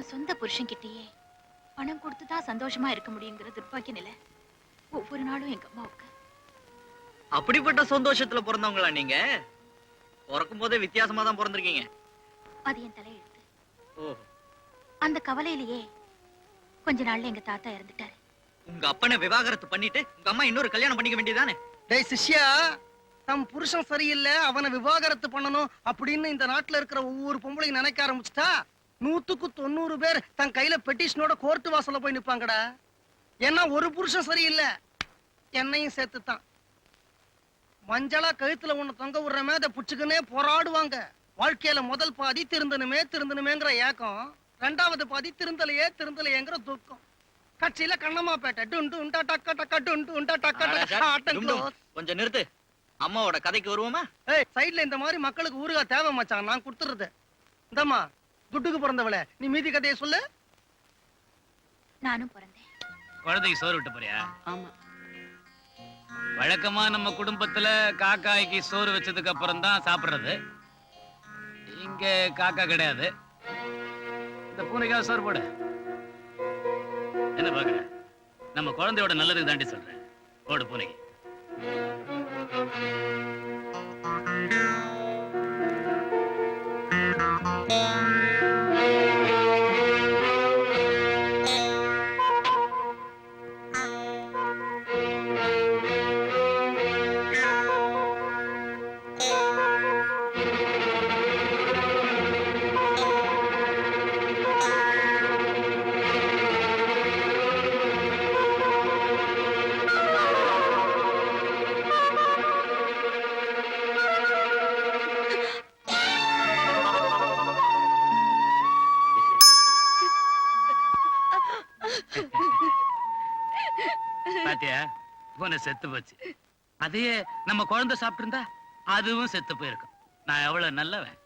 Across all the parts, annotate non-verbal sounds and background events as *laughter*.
தன் சொந்த புருஷன் கிட்டயே பணம் கொடுத்து தான் சந்தோஷமா இருக்க முடியுங்கிற துர்பாக்கிய நிலை ஒவ்வொரு நாளும் எங்க அம்மாவுக்கு. அப்படிப்பட்ட சந்தோஷத்துல பிறந்தவங்களா நீங்க? பிறக்கும் போதே வித்தியாசமா தான் பிறந்திருக்கீங்க. அது என் தலையெழுத்து. அந்த கவலையிலேயே கொஞ்ச நாள்ல எங்க தாத்தா இறந்துட்டாரு. உங்க அப்பனை விவாகரத்து பண்ணிட்டு உங்க அம்மா இன்னொரு கல்யாணம் பண்ணிக்க வேண்டியதானே டேய் சிஷ்யா தம் புருஷன் சரியில்லை அவனை விவாகரத்து பண்ணணும் அப்படின்னு இந்த நாட்டுல இருக்கிற ஒவ்வொரு பொம்பளையும் நினைக்க ஆரம்பிச்சுட்டா? நூத்துக்கு தொண்ணூறு பேர் தன் கையில பெட்டிஷனோட கோர்ட்டு வாசல்ல போய் நிப்பாங்கடா. ஏன்னா ஒரு புருஷன் சரியில்லை. என்னையும் சேர்த்துத்தான். மஞ்சளா கழுத்துல ஒண்ணு தொங்க விடுறமே அதை புடிச்சுக்கினே போராடுவாங்க. வாழ்க்கையில முதல் பாதி திருந்தணுமே திருந்தணுமேங்கிற ஏக்கம். ரெண்டாவது பாதி திருந்தலையே திருந்தலையேங்கிற துக்கம். கட்சியில கண்ணம்மாப்பேட்டை டுண்டு உண்டா டக்க டக்க டுண்டு உண்டா டக்க ஆட்டம். கொஞ்சம் நிறுத்து. அம்மாவோட கதைக்கு வருவோமா? ஏய் சைடுல இந்த மாதிரி மக்களுக்கு ஊறுகாய் தேவை மச்சான். நான் கொடுத்துறது இந்தம்மா துட்டுக்கு பிறந்தவளே. நீ மீதி கதையை சொல்லு. நானும் பிறந்தேன். குழந்தைக்கு சோறு விட்டு போறியா? ஆமா. வழக்கமா நம்ம குடும்பத்துல காக்காய்க்கு சோறு வச்சதுக்கு அப்புறம் தான் சாப்பிடுறது. இங்க காக்கா கிடையாது. இந்த பூனைக்காக சோறு போடு. என்ன பாக்குற நம்ம குழந்தையோட நல்லதுக்கு தாண்டி சொல்றேன் போடு பூனைக்கு. பாத்தியா? பூனை செத்து போச்சு. அதையே நம்ம குழந்தை சாப்பிட்டு இருந்தா அதுவும் செத்து போயிருக்கும். நான் எவ்வளவு நல்லவன்.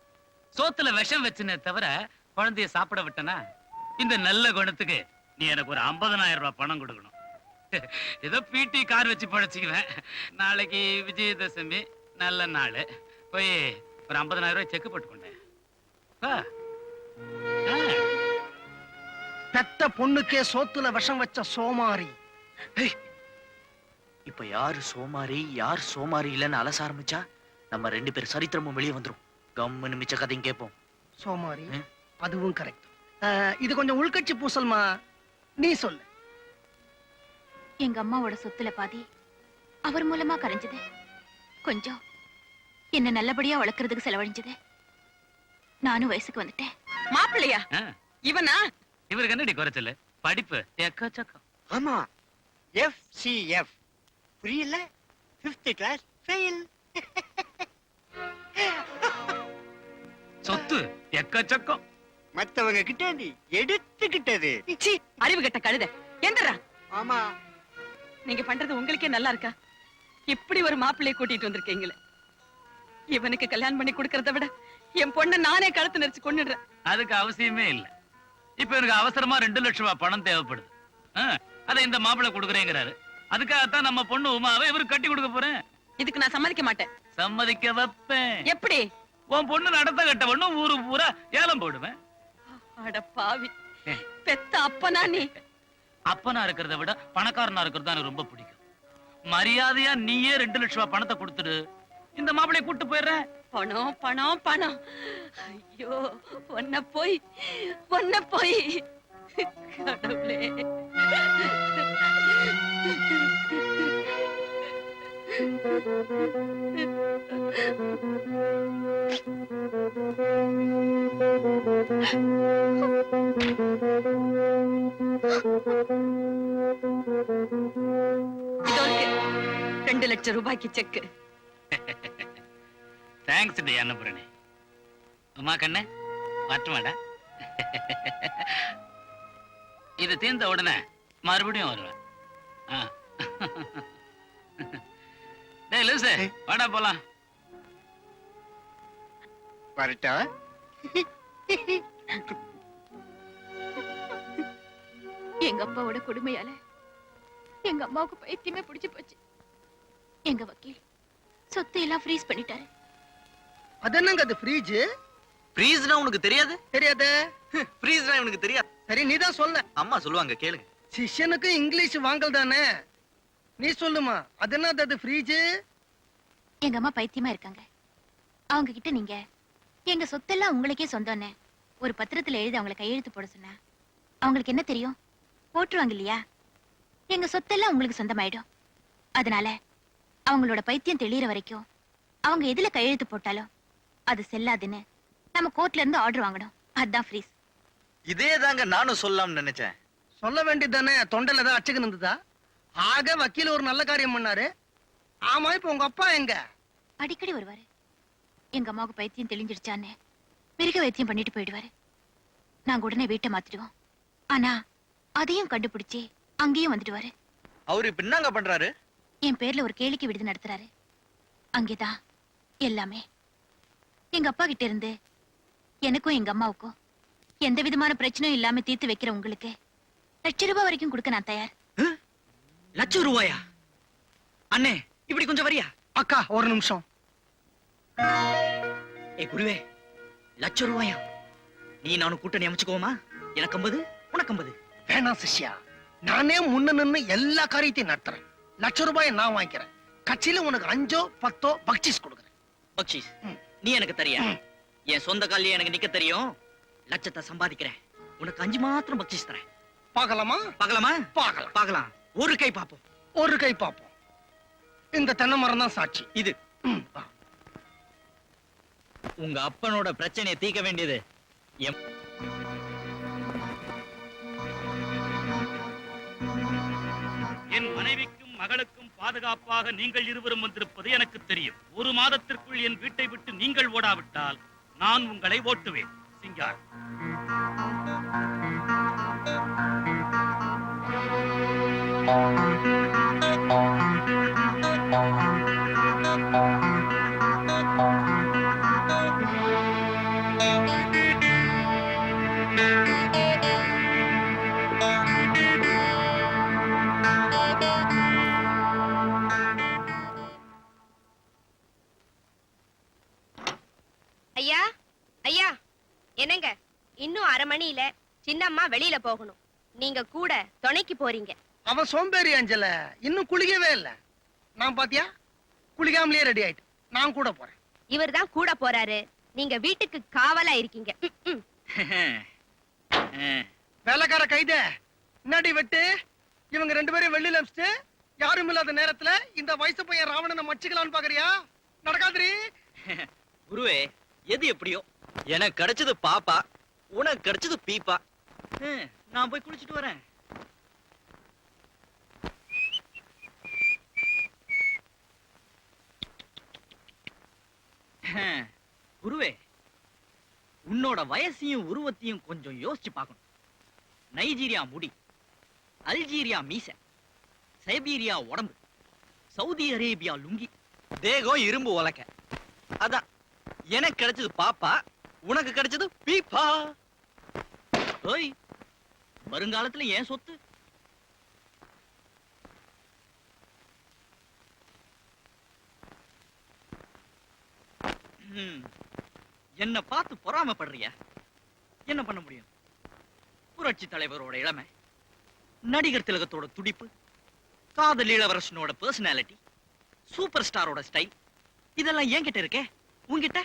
சோத்துல விஷம் வச்சுனே தவிர குழந்தைய சாப்பிட விட்டனா? இந்த நல்ல குணத்துக்கு நீ எனக்கு ஒரு 50000 ரூபாய் பணம் கொடுக்கணும். ஏதோ பிடி கார் வச்சு பழச்சிக்குவேன். நாளைக்கு விஜயதசமி நல்ல நாள். போய் ஒரு 50000 ரூபாய் செக் போட்டு கொண்டேன். வா. பெத்த பொண்ணுக்கே சோத்துல விஷம் வச்ச சோமாரி. இப்ப யாரு சோமாரி யார் சோமாரி இல்லைன்னு அலச ஆரம்பிச்சா? நம்ம ரெண்டு பேர் சரித்திரமும் வெளியே வந்துரும். கம்முன்னு மிச்ச கதையும் கேட்போம். சோமாரி. அதுவும் கரெக்ட் இது கொஞ்சம் உள்கட்சி பூசல்மா? நீ சொல்லு. எங்க அம்மாவோட சொத்துல பாதி அவர் மூலமா கரைஞ்சது. கொஞ்சம் என்ன நல்லபடியா வளர்க்கறதுக்கு செலவழிஞ்சது. நானும் வயசுக்கு வந்துட்டேன். மாப்பிள்ளையா. இவனா? இவருக்கு என்னடி குறைச்சல் படிப்பு. எக்கச்சக்கம் ஆமா. எஃப் சி எஃப் புரியல? பிப்த் கிளாஸ் ஃபெயில் சொத்து எக்கச்சக்கம். மத்தவங்க கிட்ட இருந்து எடுத்துக்கிட்டது. சீ அறிவு கெட்ட கழுத. எந்திரா. ஆமா. நீங்க பண்றது உங்களுக்கே நல்லா இருக்கா? இப்படி ஒரு மாப்பிள்ளைய கூட்டிட்டு வந்திருக்கீங்களே. இவனுக்கு கல்யாணம் பண்ணி கொடுக்கறத விட என் பொண்ணை நானே கழுத்து நெரிச்சு கொன்னுடுறேன். அதுக்கு அவசியமே இல்ல. இப்ப எனக்கு அவசரமா ரெண்டு லட்சம் ரூபாய் பணம் தேவைப்படுது. ஆ, அதை இந்த மாப்பிள்ளை கொடுக்குறேங்கிறாரு. அதுக்காகத்தான் நம்ம பொண்ணு உமாவை இவருக்கு கட்டி கொடுக்க போறேன். இதுக்கு நான் சம்மதிக்க மாட்டேன். சம்மதிக்க வைப்பேன். எப்படி? உன் பொண்ணு நடத்த கட்ட பொண்ணு ஊரு பூரா ஏலம் போடுவேன். அட பாவி. பெத்த அப்பனா நீ? அப்பனா இருக்கிறத விட பணக்காரனா இருக்கிறது தான் எனக்கு ரொம்ப பிடிக்கும். மரியாதையா நீயே ரெண்டு லட்சம் ரூபாய் பணத்தை கொடுத்துடு. இந்த மாப்பிள்ளைய கூட்டு போயிடுறேன். பணம் பணம் பணம். ஐயோ ஒன்ன போய் ஒன்ன போய். கடவுளே. ரெண்டு லட்சம் ரூபாய்க்கு செக்கு. தேங்க்ஸ் டி அன்னபுரணி. உமா கண்ணு வரட்டுமாடா? இது தீர்ந்த உடனே மறுபடியும் வருவேன். ஆ. டேய் லூசு வாடா போலாம். வரட்டா? எங்க அப்பாவோட கொடுமையால எங்க அம்மாவுக்கு பைத்தியமே பிடிச்சு போச்சு. எங்க வக்கீல் சொத்தை எல்லாம் ஃப்ரீஸ் பண்ணிட்டாரு. அது என்னங்க அது ஃப்ரீஜ் ஃப்ரீஸ்னா உனக்கு தெரியாது? தெரியாதே? ஃப்ரீஸ்னா உனக்கு தெரியாது. சரி நீதான் சொல்ல. அம்மா சொல்லுவாங்க கேளுங்க. சிஷ்யனுக்கு இங்கிலீஷ் வாங்கல் தானே? நீ சொல்லுமா அது என்னது அது ஃப்ரீஜ் எங்க அம்மா பைத்தியமா இருக்காங்க. அவங்க கிட்ட நீங்க எங்க சொத்தெல்லாம் உங்களுக்கே சொந்தம்னு ஒரு பத்திரத்துல எழுதி அவங்களை கையெழுத்து போட சொன்னா அவங்களுக்கு என்ன தெரியும்? போட்டுருவாங்க இல்லையா? எங்க சொத்தெல்லாம் உங்களுக்கு சொந்தமாயிடும். அதனால அவங்களோட பைத்தியம் தெளியற வரைக்கும் அவங்க எதுல கையெழுத்து போட்டாலும் அது செல்லாதுன்னு நம்ம கோர்ட்ல இருந்து ஆர்டர் வாங்கணும். அதான் ஃப்ரீஸ் இதே தாங்க நானும் சொல்லலாம்னு நினைச்சேன். சொல்ல வேண்டியது தானே தொண்டையில தான் அச்சுக்கு இருந்ததா? ஆக வக்கீல் ஒரு நல்ல காரியம் பண்ணாரு. ஆமா இப்ப உங்க அப்பா எங்க? அடிக்கடி வருவாரு. எங்க அம்மாவுக்கு பைத்தியம் தெளிஞ்சிடுச்சான்னு. மிருக வைத்தியம் பண்ணிட்டு போயிடுவாரு. நாங்க உடனே வீட்டை மாத்திடுவோம். ஆனா அதையும் கண்டுபிடிச்சு அங்கேயும் வந்துடுவாரு. அவரு இப்ப என்னங்க பண்றாரு? என் பேர்ல ஒரு கேளிக்கை விடுதி நடத்துறாரு. அங்கேதான் எல்லாமே. எங்க அப்பா கிட்ட இருந்து எனக்கும் எங்க அம்மாவுக்கும் எந்த விதமான பிரச்சனையும் இல்லாம தீர்த்து வைக்கிற உங்களுக்கு லட்ச ரூபாய் வரைக்கும் கொடுக்க நான் தயார். லட்சம் ரூபாயா? அண்ணே இப்படி கொஞ்சம் வரியா? அக்கா ஒரு நிமிஷம். ஏ குருவே லட்சம் ரூபாயா? நீ நானும் கூட்டணி அமைச்சுக்கோமா எனக்கு ஐம்பது உனக்கு ஐம்பது. வேணாம் சிஷ்யா. நானே முன்ன நின்னு எல்லா காரியத்தையும் நடத்துறேன். லட்ச ரூபாயை நான் வாங்கிக்கிறேன். கட்சியில உனக்கு அஞ்சோ பத்தோ பக்சிஸ் கொடுக்குறேன். பக்ஷிஸ்? ம். நீ எனக்கு தரியா. என் சொந்த காலிலே எனக்கு நிக்க தெரியும். லட்சத்தை சம்பாதிக்கிறேன். உனக்கு அஞ்சு மாத்திரம் பக்ஷிஸ் தரேன். பார்க்கலாமா? பார்க்கலாமா? பார்க்கலாம். பார்க்கலாம். ஒரு கை பாப்போம். ஒரு கை பார்ப்போம் இந்த தென்னை மரம் தான் சாட்சி. இது. உங்க அப்பனோட பிரச்சனையை தீர்க்க வேண்டியது எம் என் மனைவிக்கும் மகளுக்கும் பாதுகாப்பாக நீங்கள் இருவரும் வந்திருப்பது எனக்கு தெரியும். ஒரு மாதத்திற்குள் என் வீட்டை விட்டு நீங்கள் ஓடாவிட்டால் நான் உங்களை ஓட்டுவேன். சிங்கார். ஐயா ஐயா என்னங்க? இன்னும் அரை மணியில சின்னம்மா வெளியில போகணும். நீங்க கூட துணைக்கு போறீங்க. அவன் சோம்பேறி அஞ்சல. இன்னும் குளிக்கவே இல்ல. நான் பாத்தியா? குளிக்காமலேயே ரெடி ஆயிட்டு. நான் கூட போறேன். இவர் தான் கூட போறாரு. நீங்க வீட்டுக்கு காவலா இருக்கீங்க. *laughs* வேலைக்கார கைதே என்னடி வெட்டு இவங்க ரெண்டு பேரும் வெளியில அமிச்சிட்டு யாரும் இல்லாத நேரத்துல இந்த வயசு பையன் ராவணனை மச்சிக்கலாம்னு பாக்குறியா? நடக்காதுரி *laughs* குருவே எது எப்படியோ? எனக்கு கிடைச்சது பாப்பா உனக்கு கிடைச்சது பீப்பா. நான் போய் குளிச்சிட்டு வரேன். குருவே உன்னோட வயசையும் உருவத்தையும் கொஞ்சம் யோசிச்சு பார்க்கணும். நைஜீரியா முடி அல்ஜீரியா மீசை சைபீரியா உடம்பு சவுதி அரேபியா லுங்கி. தேகம் இரும்பு உலக்க. அதான் எனக்கு கிடைச்சது பாப்பா உனக்கு கிடைச்சது பீப்பா. வருங்காலத்துல ஏன் சொத்து. என்ன பார்த்து பொறாமைப்படுறியா? என்ன பண்ண முடியும்? புரட்சி தலைவரோட இளமை நடிகர் திலகத்தோட துடிப்பு காதல் இளவரசனோட பர்சனாலிட்டி சூப்பர் ஸ்டாரோட ஸ்டைல் இதெல்லாம் என்கிட்ட இருக்கே? உன்கிட்ட?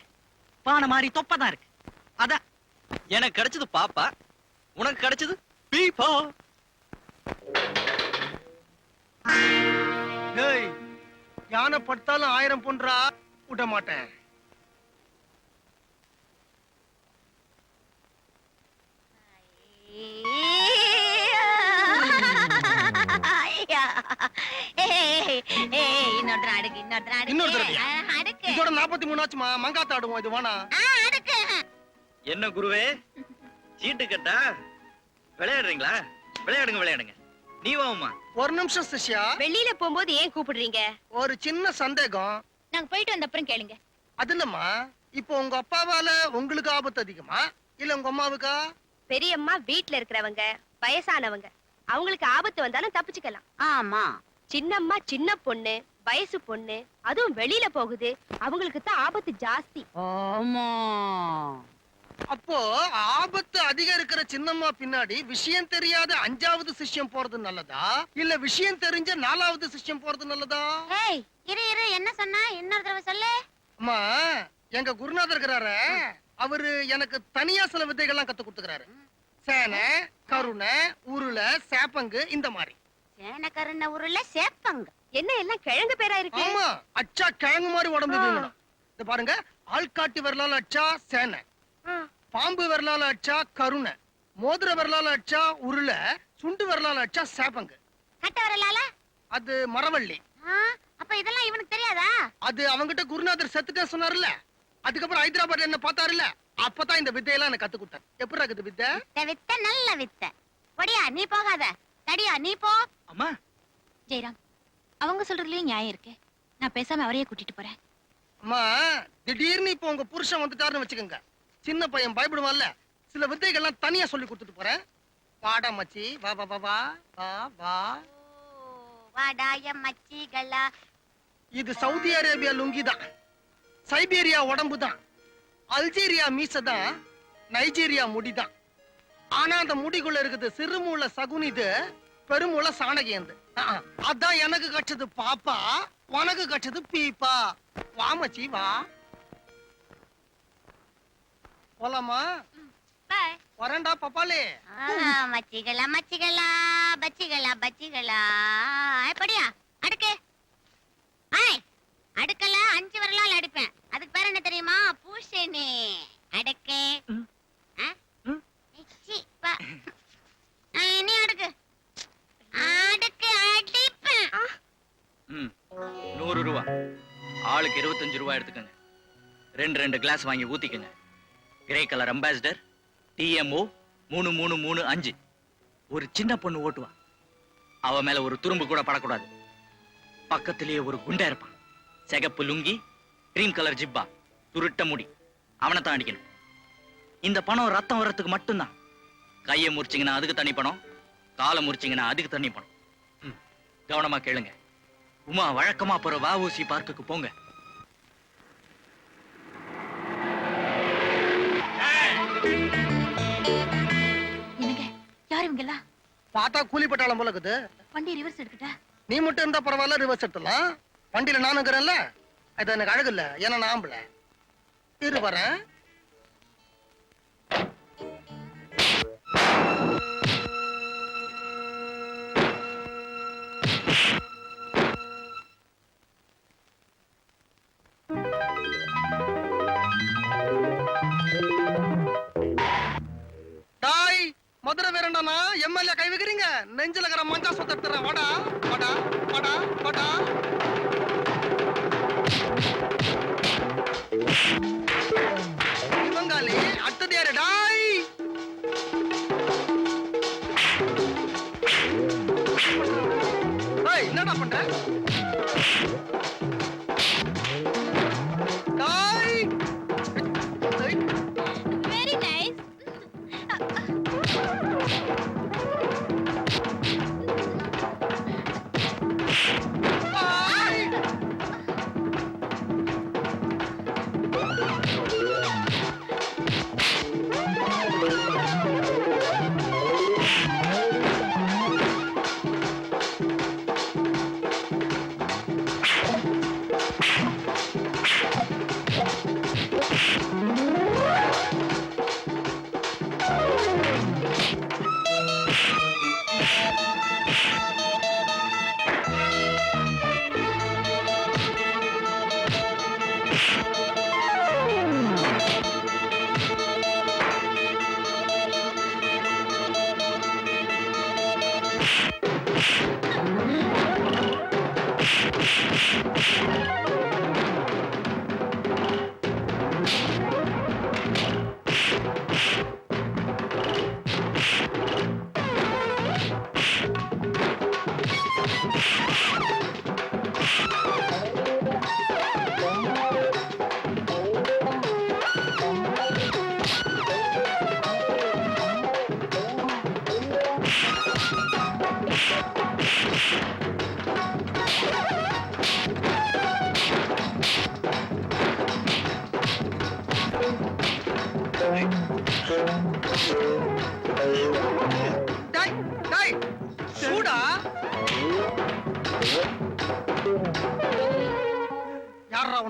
பானை மாதிரி தொப்பதான் இருக்கு. அதான் எனக்கு கிடைச்சது பாப்பா. உனக்கு கிடைச்சது பீப்பா. ஏய் யானை படுத்தாலும் ஆயிரம் பொன்றா விட மாட்டேன் இன்னொரு அடுக்கு இன்னொரு இன்னொரு தடவையா? அடுக்கு இதோட நாற்பத்தி மூணாச்சுமா மங்காத்த ஆடுவோம் இது வேணா என்ன குருவே? சீட்டு கட்டா? விளையாடுறீங்களா? விளையாடுங்க விளையாடுங்க. நீ வாமா ஒரு நிமிஷம் சிஷ்யா. வெளியில போகும்போது ஏன் கூப்பிடுறீங்க? ஒரு சின்ன சந்தேகம். நாங்க போயிட்டு வந்த அப்புறம் கேளுங்க. அது இல்லம்மா இப்போ உங்க அப்பாவால உங்களுக்கு ஆபத்து அதிகமா? இல்ல உங்க அம்மாவுக்கா? பெரியம்மா வீட்ல இருக்கிறவங்க வயசானவங்க அவங்களுக்கு ஆபத்து வந்தாலும் தப்பிச்சுக்கலாம். ஆமா. சின்னம்மா சின்ன பொண்ணு வயசு பொண்ணு அதுவும் வெளியில போகுது அவங்களுக்கு தான் ஆபத்து ஜாஸ்தி. ஆமா. அப்போ ஆபத்து அதிகம் இருக்கிற சின்னம்மா பின்னாடி விஷயம் தெரியாத அஞ்சாவது சிஷ்யம் போறது நல்லதா? இல்ல விஷயம் தெரிஞ்ச நாலாவது சிஷ்யம் போறது நல்லதா? ஏய் இரு இரு என்ன சொன்னா? இன்னொரு தடவை சொல்லு. அம்மா எங்க குருநாதர் இருக்கிறாரு. அவரு எனக்கு தனியா சில வித்தைகள்லாம் கத்து கொடுத்துக்கிறாரு. சேனை கருணை உருளை சேப்பங்கு இந்த மாதிரி. சேனக்கருண ஊருல சேப்பங்க. என்ன எல்லாம் கிழங்கு பேரா இருக்கு? ஆமா அச்சா கிழங்கு மாதிரி உடம்பு. இந்த பாருங்க ஆள்காட்டி விரலால அச்சா சேனை. பாம்பு விரலால அச்சா கருணை. மோதிர விரலால அச்சா உருளை. சுண்டு விரலால அச்சா சேப்பங்கு. கட்ட வரலால? அது மரவள்ளி. அப்ப இதெல்லாம் இவனுக்கு தெரியாதா? அது அவங்கிட்ட குருநாதர் செத்துட்டே சொன்னார்ல. அதுக்கப்புறம் ஹைதராபாத்ல என்ன பார்த்தாருல்ல? அப்பதான் இந்த வித்தையெல்லாம் எனக்கு கத்து கொடுத்தாரு. எப்படி இருக்குது வித்தை? இந்த வித்த நல்ல வித்த. பொடியா நீ போகாத. தடியா நீ போ. அம்மா. ஜெயராம் அவங்க சொல்றதுலயும் நியாயம் இருக்கு. நான் பேசாம அவரையே கூட்டிட்டு போறேன். அம்மா திடீர்னு இப்போ உங்க புருஷன் வந்துட்டாருன்னு வச்சுக்கோங்க. சின்ன பையன் பயப்படுவான்ல. சில வித்தைகள்லாம் தனியா சொல்லி கொடுத்துட்டு போறேன். வாடா மச்சி. வா வா வா வா. வா வா. வாடாய மச்சிகளா. இது சவுதி அரேபியா லுங்கி தான் சைபீரியா உடம்பு தான் அல்ஜீரியா மீசை தான் நைஜீரியா முடி தான் ஆனா அந்த முடிக்குள்ள இருக்குது சிறுமூல சகுனிது பெருமூல சாணகியந்து ஆஹ், அதான் எனக்கு கச்சது பாப்பா உனக்கு கச்சது பீப்பா. வா மச்சி வா. போலாமா? பாய். வரேன்டா பப்பாலே மச்சிகளா மச்சிகளா பச்சிகளா பச்சிகளா. எப்படியா? அடுக்கு. ரெண்டு ரெண்டு கிளாஸ் வாங்கி ஊத்திக்கங்க. கிரே கலர் அம்பாசிடர் டிஎம்ஓ மூணு மூணு மூணு அஞ்சு. ஒரு சின்ன பொண்ணு ஓட்டுவா. அவ மேல ஒரு துரும்பு கூட படக்கூடாது. பக்கத்திலேயே ஒரு குண்டா இருப்பான். சிகப்பு லுங்கி கிரீம் கலர் ஜிப்பா துருட்ட முடி. அவனை தான் அடிக்கணும். இந்த பணம் ரத்தம் வர்றதுக்கு மட்டும்தான். கையை முறிச்சிங்கன்னா அதுக்கு தனி பணம் காலை முறிச்சிங்கன்னா அதுக்கு தனி பணம். கவனமா கேளுங்க. உமா வழக்கமா போற வஉசி பார்க்குக்கு போங்க. யார் இவங்க எல்லாம் பார்த்தா கூலி பட்டாளம் போல இருக்குது. வண்டி ரிவர்ஸ் எடுக்கட்டா நீ மட்டும் இருந்தா பரவாயில்ல ரிவர்ஸ் எடுத்துலாம் வண்டியில நானும் இருக்கிறேன்ல அது எனக்கு அழகு இல்ல. ஏன்னா நான் ஆம்பள. இரு வரேன்.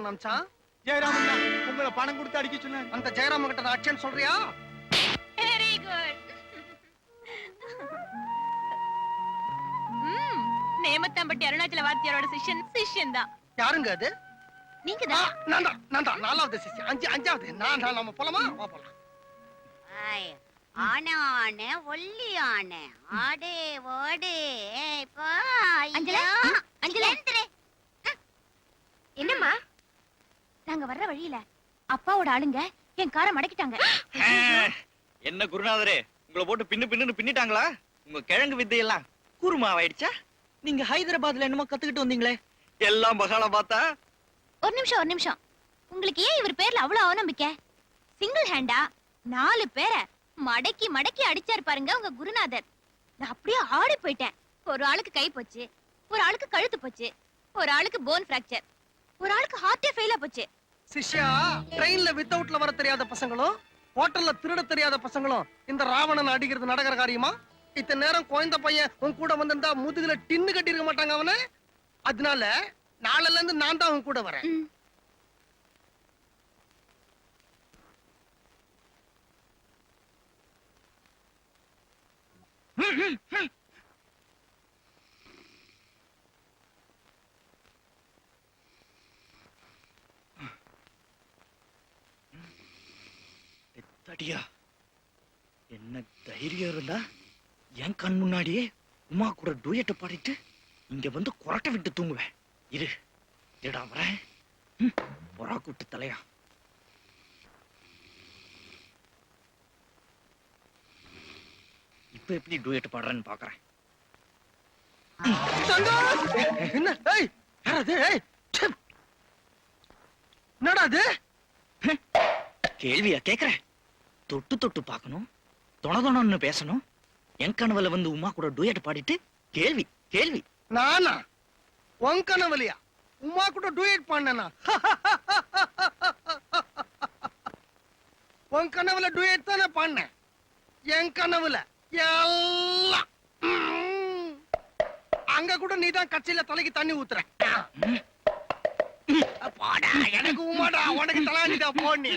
அமிச்சான் ஜெயராமன் தான். உங்களை பணம் கொடுத்து அடிக்க சொன்னாங்க அந்த ஜெயராம கிட்ட நான் அடிச்சேன்னு சொல்றியா? வெரி குட் நேமத்தாம்பட்டி அருணாச்சல வாத்தியாரோட சிஷ்யன் சிஷ்யன் தான். யாருங்க அது? நீங்க தான். நான் தான் நான் தான் நாலாவது சிசி அஞ்சு அஞ்சாவது நான் நான் நம்ம போலாமா? வா போலாம். ஆன ஆன ஒல்லி ஆன ஆடே ஓடே. ஏய், போ, அஞ்சலா. அஞ்சலா? நாங்க வர்ற வழியில அப்பாவோட ஆளுங்க என் காரை மடக்கிட்டாங்க. என்ன குருநாதரே உங்களை போட்டு பின்னு பின்னுன்னு பின்னிட்டாங்களா? உங்க கிழங்கு வித்தையெல்லாம் கூர்மாவாயிடுச்சா? நீங்க ஹைதராபாத்ல என்னமோ கத்துக்கிட்டு வந்தீங்களே. எல்லாம் பகால பார்த்தா? ஒரு நிமிஷம் ஒரு நிமிஷம். உங்களுக்கு ஏன் இவர் பேர்ல அவ்வளவு அவநம்பிக்கை? சிங்கிள் ஹேண்டா நாலு பேரை மடக்கி மடக்கி அடிச்சாரு பாருங்க உங்க குருநாதர். நான் அப்படியே ஆடி போயிட்டேன். ஒரு ஆளுக்கு கை போச்சு ஒரு ஆளுக்கு கழுத்து போச்சு ஒரு ஆளுக்கு போன் பிராக்சர் ஒரு ஆளுக்கு ஹார்ட்டே ஃபெயிலா போச்சு. சிஷ்யா ட்ரெயின்ல வித்தவுட்ல வர தெரியாத பசங்களும் ஹோட்டல்ல திருட தெரியாத பசங்களும் இந்த ராவணன் அடிக்கிறது நடக்கிற காரியமா? இத்தனை நேரம் குழந்த பையன் உன் கூட வந்திருந்தா முதுகுல டின்னு கட்டி இருக்க மாட்டாங்க அவன? அதனால நாளைல இருந்து நான் தான் உன் கூட வரேன். ம். தடியா? என்ன தைரியம் இருந்தா என் கண் முன்னாடியே உமா கூட டூயட்ட பாடிட்டு இங்க வந்து கொரட்டை விட்டு தூங்குவேன். இரு இருடா வரேன். பொறா கூட்டு தலையா. இப்ப எப்படி டூயட் பாடுறேன்னு பாக்குறேன்! என்னடா அது? கேள்வியா கேக்குறேன். தொட்டு தொட்டு பார்க்கணும். தொண தொணன்னு பேசணும். என் கனவுல வந்து உமா கூட டூயட் பாடிட்டு கேள்வி கேள்வி. நானா? உன் கனவுலையா? உமா கூட டூயட் பண்ணனா *laughs* உன் கனவுல டூயட் தானே பண்ணேன் என் கனவுல எல்லாம். அங்க கூட நீ தான் கட்சியில தலைக்கு தண்ணி ஊத்துற. போடா எனக்கு உமாடா உனக்கு தலாண்டிடா போனி